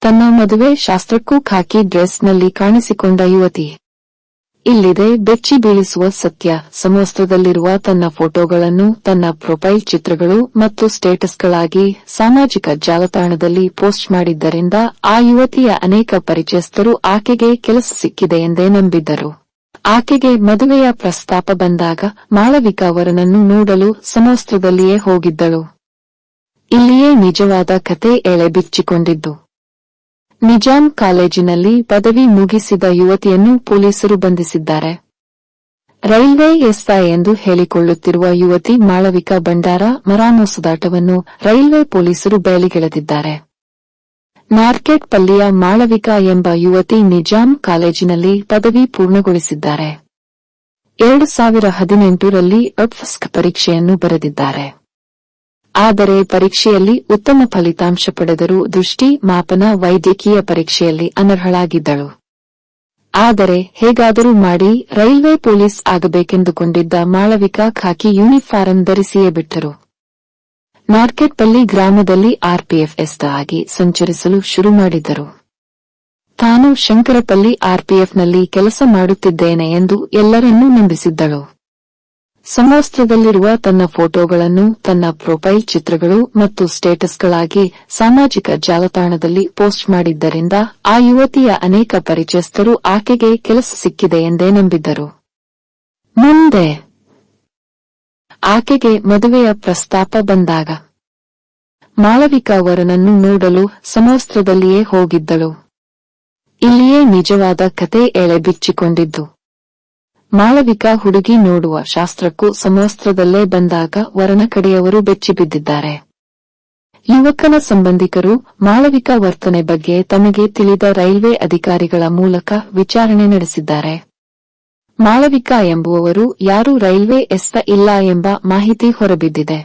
ತನ್ನ ಮದುವೆ ಶಾಸ್ತ್ರಕ್ಕೂ ಖಾಕಿ ಡ್ರೆಸ್ನಲ್ಲಿ ಕಾಣಿಸಿಕೊಂಡ ಯುವತಿ. ಇಲ್ಲಿದೆ ಬೆಚ್ಚಿ ಬೀಳಿಸುವ ಸತ್ಯ. ಸಮವಸ್ತ್ರದಲ್ಲಿರುವ ತನ್ನ ಫೋಟೋಗಳನ್ನು, ತನ್ನ ಪ್ರೊಫೈಲ್ ಚಿತ್ರಗಳು ಮತ್ತು ಸ್ಟೇಟಸ್ಗಳಾಗಿ ಸಾಮಾಜಿಕ ಜಾಲತಾಣದಲ್ಲಿ ಪೋಸ್ಟ್ ಮಾಡಿದ್ದರಿಂದ ಆ ಯುವತಿಯ ಅನೇಕ ಪರಿಚಯಸ್ಥರು ಆಕೆಗೆ ಕೆಲಸ ಸಿಕ್ಕಿದೆ ಎಂದೇ ನಂಬಿದ್ದರು. ಆಕೆಗೆ ಮದುವೆಯ ಪ್ರಸ್ತಾಪ ಬಂದಾಗ ಮಾಳವಿಕಾ ಅವರನನ್ನು ನೋಡಲು ಸಮವಸ್ತ್ರದಲ್ಲಿಯೇ ಹೋಗಿದ್ದಳು. ಇಲ್ಲಿಯೇ ನಿಜವಾದ ಕತೆ ಎಳೆಬಿಚ್ಚಿಕೊಂಡಿದ್ದು. ನಿಜಾಂ ಕಾಲೇಜಿನಲ್ಲಿ ಪದವಿ ಮುಗಿಸಿದ ಯುವತಿಯನ್ನು ಪೊಲೀಸರು ಬಂಧಿಸಿದ್ದಾರೆ. ರೈಲ್ವೆ ಎಸ್ಐ ಎಂದು ಹೇಳಿಕೊಳ್ಳುತ್ತಿರುವ ಯುವತಿ ಮಾಳವಿಕಾ ಭಂಡಾರ ಮರಾಮೋಸುದಾಟವನ್ನು ರೈಲ್ವೆ ಪೊಲೀಸರು ಬಯಲಿಗೆಳೆದಿದ್ದಾರೆ. ಮಾರ್ಕೆಟ್ ಪಲ್ಲಿಯ ಮಾಳವಿಕಾ ಎಂಬ ಯುವತಿ ನಿಜಾಂ ಕಾಲೇಜಿನಲ್ಲಿ ಪದವಿ ಪೂರ್ಣಗೊಳಿಸಿದ್ದಾರೆ. ಎರಡು ಸಾವಿರ ಹದಿನೆಂಟರಲ್ಲಿ ಅಪ್ಫಸ್ಕ್ ಪರೀಕ್ಷೆಯನ್ನು ಬರೆದಿದ್ದಾರೆ. ಆದರೆ ಪರೀಕ್ಷೆಯಲ್ಲಿ ಉತ್ತಮ ಫಲಿತಾಂಶ ಪಡೆದರೂ ದೃಷ್ಟಿ ಮಾಪನ ವೈದ್ಯಕೀಯ ಪರೀಕ್ಷೆಯಲ್ಲಿ ಅನರ್ಹಳಾಗಿದ್ದಳು. ಆದರೆ ಹೇಗಾದರೂ ಮಾಡಿ ರೈಲ್ವೆ ಪೊಲೀಸ್ ಆಗಬೇಕೆಂದುಕೊಂಡಿದ್ದ ಮಾಳವಿಕಾ ಖಾಕಿ ಯೂನಿಫಾರಂ ಧರಿಸಿಯೇ ಬಿಟ್ಟರು. ನಾರ್ಕೆಟ್ಪಲ್ಲಿ ಗ್ರಾಮದಲ್ಲಿ ಆರ್ಪಿಎಫ್ ಎಸ್ತ ಆಗಿ ಸಂಚರಿಸಲು ಶುರು ಮಾಡಿದ್ದರು. ತಾನು ಶಂಕರಪಲ್ಲಿ ಆರ್ಪಿಎಫ್ನಲ್ಲಿ ಕೆಲಸ ಮಾಡುತ್ತಿದ್ದೇನೆ ಎಂದು ಎಲ್ಲರನ್ನೂ ನಂಬಿಸಿದ್ದಳು. ಸಮವಸ್ತ್ರದಲ್ಲಿರುವ ತನ್ನ ಫೋಟೋಗಳನ್ನು, ತನ್ನ ಪ್ರೊಫೈಲ್ ಚಿತ್ರಗಳು ಮತ್ತು ಸ್ಟೇಟಸ್ಗಳಾಗಿ ಸಾಮಾಜಿಕ ಜಾಲತಾಣದಲ್ಲಿ ಪೋಸ್ಟ್ ಮಾಡಿದ್ದರಿಂದ ಆ ಯುವತಿಯ ಅನೇಕ ಪರಿಚಯಸ್ಥರು ಆಕೆಗೆ ಕೆಲಸ ಸಿಕ್ಕಿದೆ ಎಂದೇ ನಂಬಿದ್ದರು. ಮುಂದೆ, ಆಕೆಗೆ ಮದುವೆಯ ಪ್ರಸ್ತಾಪ ಬಂದಾಗ, ಮಾಳವಿಕಾ ವರನನ್ನು ನೋಡಲು ಸಮವಸ್ತ್ರದಲ್ಲಿಯೇ ಹೋಗಿದ್ದಳು. ಇಲ್ಲಿಯೇ ನಿಜವಾದ ಕತೆ ಎಳೆಬಿಚ್ಚಿಕೊಂಡಿದ್ದು. ಮಾಳವಿಕಾ ಹುಡುಗಿ ನೋಡುವ ಶಾಸ್ತ್ರಕ್ಕೂ ಸಮವಸ್ತ್ರದಲ್ಲೇ ಬಂದಾಗ ವರನ ಕಡೆಯವರು ಬೆಚ್ಚಿಬಿದ್ದಿದ್ದಾರೆ ಯುವಕನ ಸಂಬಂಧಿಕರು ಮಾಳವಿಕಾ ವರ್ತನೆ ಬಗ್ಗೆ ತಮಗೆ ತಿಳಿದ ರೈಲ್ವೆ ಅಧಿಕಾರಿಗಳ ಮೂಲಕ ವಿಚಾರಣೆ ನಡೆಸಿದ್ದಾರೆ. ಮಾಳವಿಕಾ ಎಂಬುವವರು ಯಾರೂ ರೈಲ್ವೆ ಎಸ್ತ ಇಲ್ಲ ಎಂಬ ಮಾಹಿತಿ ಹೊರಬಿದ್ದಿದೆ.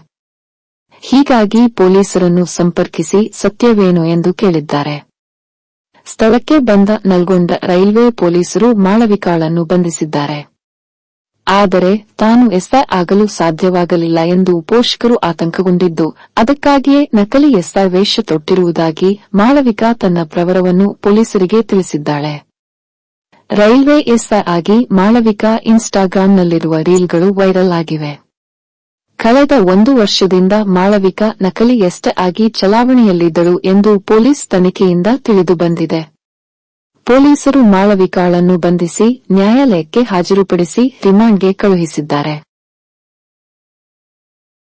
ಹೀಗಾಗಿ ಪೊಲೀಸರನ್ನು ಸಂಪರ್ಕಿಸಿ ಸತ್ಯವೇನು ಎಂದು ಕೇಳಿದ್ದಾರೆ. ಸ್ಥಳಕ್ಕೆ ಬಂದ ನಲ್ಗೊಂಡ ರೈಲ್ವೆ ಪೊಲೀಸರು ಮಾಳವಿಕಾಳನ್ನು ಬಂಧಿಸಿದ್ದಾರೆ. ಆದರೆ ತಾನು ಎಸ್ಐ ಆಗಲು ಸಾಧ್ಯವಾಗಲಿಲ್ಲ ಎಂದು ಪೋಷಕರು ಆತಂಕಗೊಂಡಿದ್ದು, ಅದಕ್ಕಾಗಿಯೇ ನಕಲಿ ಎಸ್ಐ ವೇಷ ತೊಟ್ಟಿರುವುದಾಗಿ ಮಾಳವಿಕಾ ತನ್ನ ಪ್ರವರವನ್ನು ಪೊಲೀಸರಿಗೆ ತಿಳಿಸಿದ್ದಾಳೆ. ರೈಲ್ವೆ ಎಸ್ಐ ಆಗಿ ಮಾಳವಿಕಾ ಇನ್ಸ್ಟಾಗ್ರಾಂನಲ್ಲಿರುವ ರೀಲ್ಗಳು ವೈರಲ್ ಆಗಿವೆ. ಕಳೆದ ಒಂದು ವರ್ಷದಿಂದ ಮಾಳವಿಕಾ ನಕಲಿ ಎಸ್ಟ ಆಗಿ ಚಲಾವಣೆಯಲ್ಲಿದ್ದಳು ಎಂದು ಪೊಲೀಸ್ ತನಿಖೆಯಿಂದ ತಿಳಿದುಬಂದಿದೆ ಪೊಲೀಸರು ಮಾಳವಿಕಾಳನ್ನು ಬಂಧಿಸಿ ನ್ಯಾಯಾಲಯಕ್ಕೆ ಹಾಜರುಪಡಿಸಿ ರಿಮಾಂಡ್ಗೆ ಕಳುಹಿಸಿದ್ದಾರೆ.